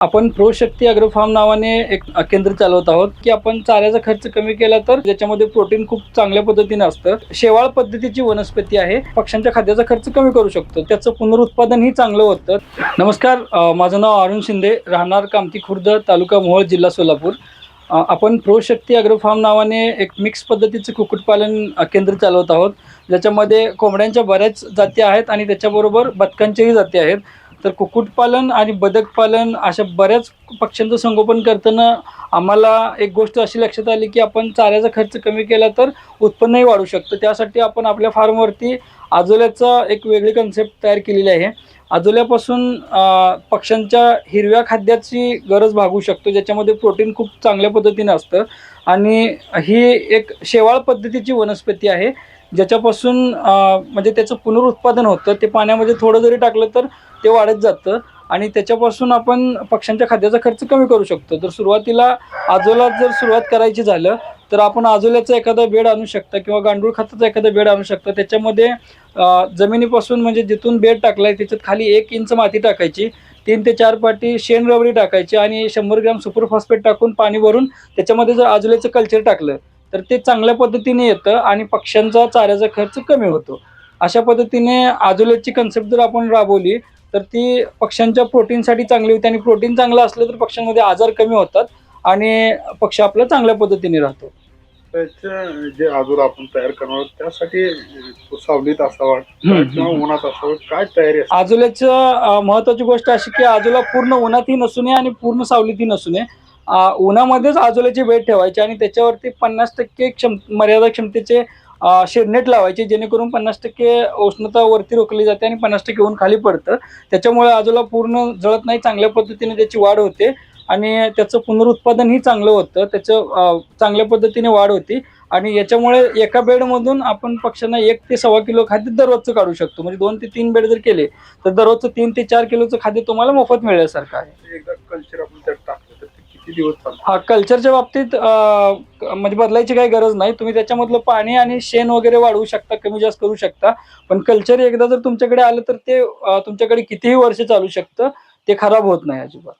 आपण प्रो शक्ती agro form नावाने एक केंद्र चालवत आहोत की आपण चाऱ्याचा खर्च कमी केला तर ज्याच्यामध्ये प्रोटीन खूप चांगल्या पद्धतीने असतं. शेवाळ पद्धतीची वनस्पती आहे. पक्ष्यांच्या खाद्याचा खर्च कमी करू शकतो. त्याचं पुनरुत्पादनही चांगलं होतं. नमस्कार माझं नाव अरुण शिंदे. राहणार कामती खुर्द तालुका मोहोळ जिल्हा सोलापूर. आपण प्रो शक्ती अॅग्रो फार्म नावाने एक मिक्स पद्धतीचं कुक्कुटपालन केंद्र चालवत आहोत. ज्याच्यामध्ये कोंबड्यांच्या बऱ्याच जाती आहेत आणि त्याच्याबरोबर बदकांच्याही जाती आहेत. तर कुक्कुटपालन आणि बदकपालन अशा बऱ्याच पक्ष्यांचं संगोपन करताना आम्हाला एक गोष्ट अशी लक्षात आली की आपण चाऱ्याचा खर्च कमी केला तर उत्पन्नही वाढू शकतं. त्यासाठी आपण आपल्या फार्मवरती आजोल्याचा एक वेगळी कन्सेप्ट तयार केलेली आहे. आजोल्यापासून पक्ष्यांच्या हिरव्या खाद्याची गरज भागू शकतो ज्याच्यामध्ये प्रोटीन खूप चांगल्या पद्धतीने असतं. आणि ही एक शेवाळ पद्धतीची वनस्पती आहे ज्याच्यापासून म्हणजे त्याचं पुनरुत्पादन होतं. ते पाण्यामध्ये थोडं जरी टाकलं तर ते वाढत जातं आणि त्याच्यापासून आपण पक्ष्यांच्या खाद्याचा खर्च कमी करू शकतो. तर सुरुवातीला आजोला जर सुरुवात करायची झालं तर आपण आजोल्याचा एखादा बेड आणू शकता किंवा गांडूळ खताचा एखादा बेड आणू शकता. त्याच्यामध्ये जमिनीपासून म्हणजे जिथून बेड टाकलाय त्याच्यात खाली एक इंच माती टाकायची तीन ते चार पाटी शेण रबरी टाकायची आणि शंभर ग्रॅम सुपर फॉस्फेट टाकून पाणी भरून त्याच्यामध्ये जर आजोल्याचं कल्चर टाकलं तर ते चांगल्या पद्धतीने येतं आणि पक्ष्यांचा चाऱ्याचा खर्च कमी होतो. अशा पद्धतीने आजोल्याची कन्सेप्ट जर आपण राबवली तर ती पक्ष्यांच्या प्रोटीनसाठी चांगली होती आणि प्रोटीन चांगलं असलं तर पक्ष्यांमध्ये आजार कमी होतात आणि पक्ष आपला चांगल्या पद्धतीने राहतो. जे आजूर आपण तयार करणार त्यासाठी सावलीत असावा. किंवा उन्हात असावं काय तयारी आजोल्याचं महत्वाची गोष्ट अशी की आजोला पूर्ण उन्हातही नसू नये आणि पूर्ण सावलीतही नसू नये. उन्हामध्येच आजोल्याची वेट ठेवायची आणि त्याच्यावरती पन्नास टक्के क्षम मर्यादा क्षमतेचे शेडनेट लावायचे जेणेकरून पन्नास टक्के उष्णता वरती रोखली जाते आणि पन्नास टक्के ऊन खाली पडतं. त्याच्यामुळे आजूला पूर्ण जळत नाही चांगल्या पद्धतीने त्याची वाढ होते आणि त्याचं पुनरुत्पादनही चांगलं होतं. त्याचं चांगल्या पद्धतीने वाढ होती आणि याच्यामुळे एका बेडमधून आपण पक्ष्यांना एक ते सव्वा किलो खाद्य दररोजचं काढू शकतो. म्हणजे दोन ते तीन बेड जर केले तर दररोजचं तीन ते चार किलोचं खाद्य तुम्हाला मोफत मिळण्यासारखं आहे एकदा कल्चर आपण त्यात टाकलं तर ते किती दिवस चालतं हा कल्चरच्या बाबतीत म्हणजे बदलायची काही गरज नाही. तुम्ही त्याच्यामधलं पाणी आणि शेण वगैरे वाढवू शकता कमी जास्त करू शकता. पण कल्चर एकदा जर तुमच्याकडे आलं तर ते तुमच्याकडे कितीही वर्ष चालू शकतं ते खराब होत नाही अजिबात.